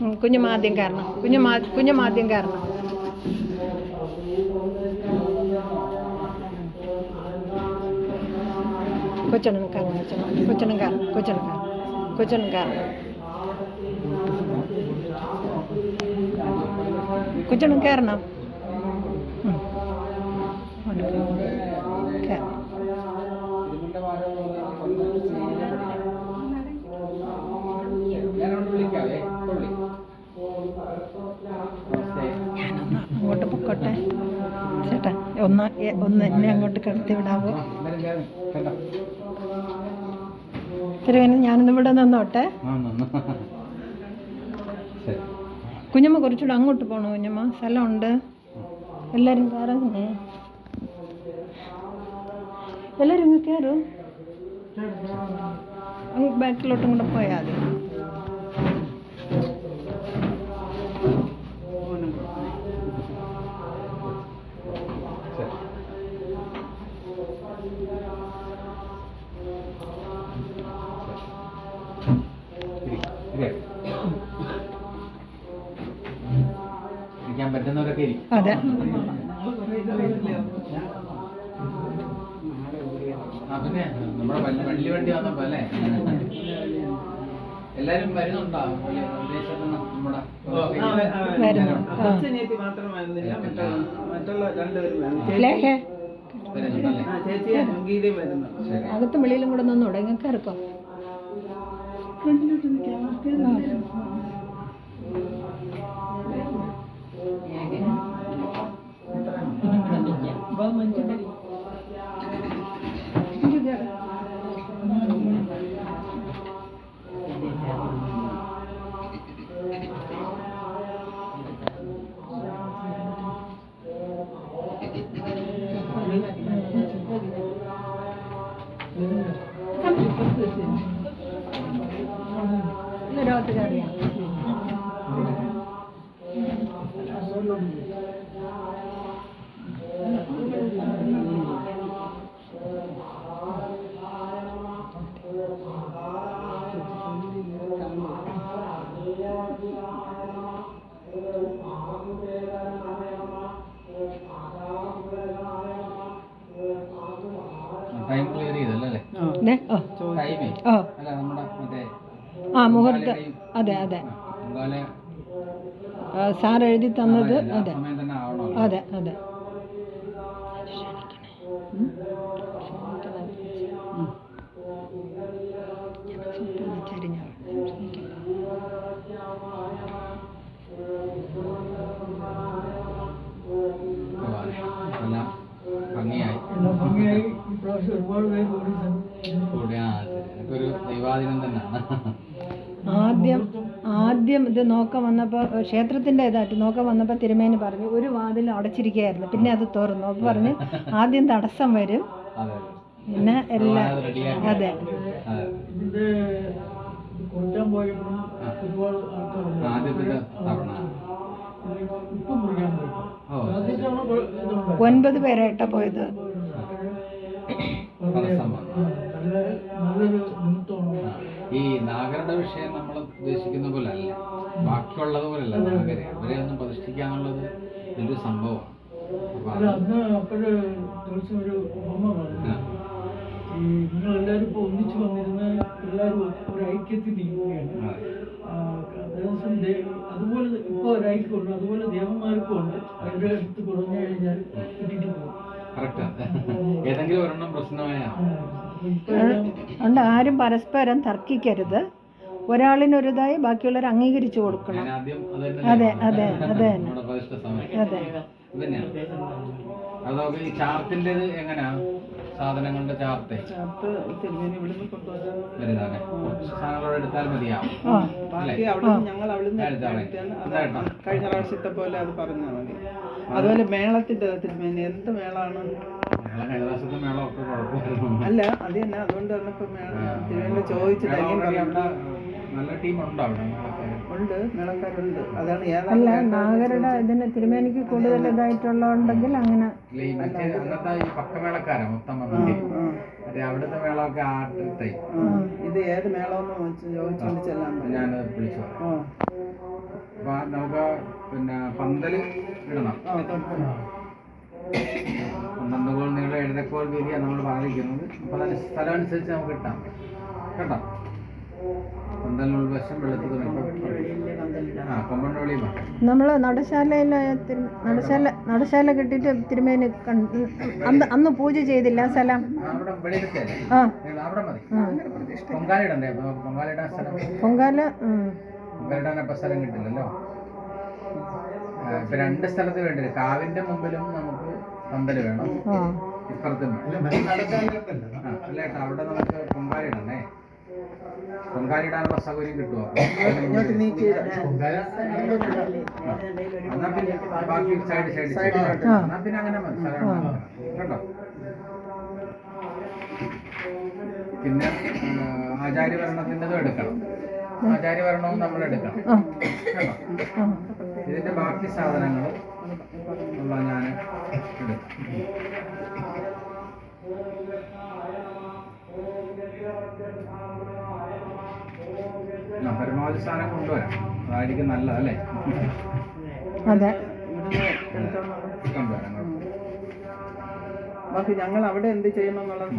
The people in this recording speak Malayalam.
ഉം, കാരണം. കുഞ്ഞുമാ കുഞ്ഞുമാദ്യം കാരണം ആദ്യം കയറണം കൊച്ചണം കാരണം കൊച്ചണം കൊച്ചണം കയറണം കൊച്ചണം കാരണം കൊച്ചണം കാരണം. കൊച്ചണം കയറണം ഒന്ന് ഒന്ന് എന്നെ അങ്ങോട്ട് കടത്തി വിടാവോ? തിരുവേന ഞാനൊന്ന് ഇവിടെ നിന്നോട്ടെ? കുഞ്ഞമ്മ കുറച്ചുകൂടെ അങ്ങോട്ട് പോണോ കുഞ്ഞമ്മ? സ്ഥലമുണ്ട്. എല്ലാവരും കയറുന്നേ എല്ലാവരും ഇങ്ങ് കയറും ബാക്കിലോട്ടും കൂടെ പോയാൽ മതി. ഇരിക്കാൻ പറ്റുന്നവരൊക്കെ ഇരിക്കും. അതെ. പിന്നെ നമ്മുടെ വല്യ വള്ളി വണ്ടി വന്നപ്പോ അല്ലേ? എല്ലാരും വരുന്നുണ്ടോ? നിന്ന് നമ്മുടെ ചേച്ചി മാത്രം വരുന്നില്ല. മറ്റുള്ള മറ്റുള്ള Ya, gitu. Gracias. ആ. മുഹൂർത്തം അതെ അതെ. സാർ എഴുതി തന്നത് അതെ. അതെ അതെ. ഭഗവാനെ, എല്ലാം ഭംഗിയായി. കൂടെ ആ ഒരു ദൈവാധീനം തന്നെയാണ്. ആദ്യം ആദ്യം ഇത് നോക്കാൻ വന്നപ്പോൾ ക്ഷേത്രത്തിന്റെ ഇതായിട്ട് നോക്കാൻ വന്നപ്പോൾ തിരുമേനി പറഞ്ഞു ഒരു വാതിൽ അടച്ചിരിക്കുകയായിരുന്നു. പിന്നെ അത് തുറന്നു. അപ്പോൾ പറഞ്ഞ് ആദ്യം തടസ്സം വരും. അതെ പിന്നെ എല്ലാം അതെ ഒൻപത് പേരായിട്ടാ പോയത്. ഈ നാഗരുടെ വിഷയം നമ്മൾ ഉദ്ദേശിക്കുന്ന പോലെ അല്ല ബാക്കിയുള്ളത് പോലല്ല നാഗരെ അവരെ ഒന്ന് പ്രതിഷ്ഠിക്കാന്നുള്ളത് വലിയൊരു സംഭവമാണ്. അന്ന് അപ്പോഴ് ദിവസം ഒരു ഈ നിങ്ങളെല്ലാവരും ഇപ്പോൾ ഒന്നിച്ച് വന്നിരുന്ന് എല്ലാവരും ഒരു ഐക്യത്തിൽ നിൽക്കുകയാണ് അതുപോലെ ഇപ്പോൾ ഒരു ഐക്യമുണ്ട് അതുപോലെ ദേവന്മാർക്കും ഉണ്ട്. അവരുടെ അടുത്ത് കുറഞ്ഞു കഴിഞ്ഞാൽ കിട്ടിയിട്ട് പോകും. ഏതെങ്കിലും ഒരെണ്ണം പ്രശ്നമായ. അതുകൊണ്ട് ആരും പരസ്പരം തർക്കിക്കരുത്. ഒരാളിനൊരിതായി ബാക്കിയുള്ളവർ അംഗീകരിച്ചു കൊടുക്കണം. അത് അതെ, അതെ, അതെ. അതൊക്കെ ഈ ചാർട്ടിന്റെ എങ്ങനെയാ സാധനങ്ങളുടെ ചാർട്ട്. സാധനങ്ങളോട് എടുത്താൽ മതിയാവും. ഞങ്ങൾ കഴിഞ്ഞ പ്രാവശ്യത്തെ പോലെ അത് പറഞ്ഞാൽ മതി. അതുപോലെ മേളത്തിന്റെ തിരുമേനി എന്ത് മേളാണ്? അല്ല അത് തന്നെ. അതുകൊണ്ട് തന്നെ ഇപ്പൊ തിരുമേനി ചോദിച്ചിട്ട് നല്ല ടീമുണ്ടോ അവിടെ ഉണ്ട് മേളക്കാരുണ്ട് അതാണ് അല്ല നാഗരുടെ ഇതിന് തിരുമേനിക്ക് കൂടുതൽ ഇതായിട്ടുള്ളതുണ്ടെങ്കിൽ അങ്ങനെ ഈ പക്കമേളക്കാരാ മൊത്തം മറ്റേ അവിടുത്തെ മേളമൊക്കെ ആട്ടിട്ടേ ഇത് ഏത് മേളമെന്ന് ചോദിച്ചു- ചോദിച്ചുകൊണ്ട് ചെല്ലാൻ പറഞ്ഞു ഞാൻ വിളിച്ചു അപ്പൊ നമുക്ക് പിന്നെ പന്തൽ ഇടണം. പന്ത്രണ്ട് കോൾ നീളം എഴുതക്കോൾ വീതിയാണ് നമ്മൾ പറഞ്ഞിരിക്കുന്നത് അപ്പൊ അതിന് സ്ഥലം അനുസരിച്ച് നമുക്ക് ഇട്ടാം കേട്ടോ? നമ്മൾ നടശാലയിൽ നടശാല നടശാല കെട്ടിട്ട് തിരുമേനി കണ്ട് അന്ന് അന്ന് പൂജ ചെയ്തില്ല ആ സ്ഥലം. ആ പൊങ്കാല സ്ഥലം കിട്ടില്ലല്ലോ. ആ, ഇപ്പൊ രണ്ട് സ്ഥലത്ത് വേണ്ടത് കാവിന്റെ മുമ്പിലും നമുക്ക് പന്തൽ വേണം. ഇപ്പുറത്തും. അല്ല അവിടെ നമുക്ക് പൊങ്കാലിടണേ പൊങ്കാലിടാനുള്ള സൗകര്യം കിട്ടുമോ എന്നാ പിന്നെ ബാക്കി സൈഡ് സൈഡ് സൈഡ് ആ. എന്നാ പിന്നെ അങ്ങനെ മതി. സ്ഥലം കേട്ടോ? പിന്നെ ആചാര്യഭരണത്തിന്റെതും എടുക്കണം. ആചാര്യഭരണവും നമ്മൾ എടുക്കണം. കേട്ടോ? ഇതിന്റെ ബാക്കി സാധനങ്ങൾ അല്ലേ? അതെ. ബാക്കി ഞങ്ങൾ അവിടെ എന്ത് ചെയ്യണം എന്നുള്ളത്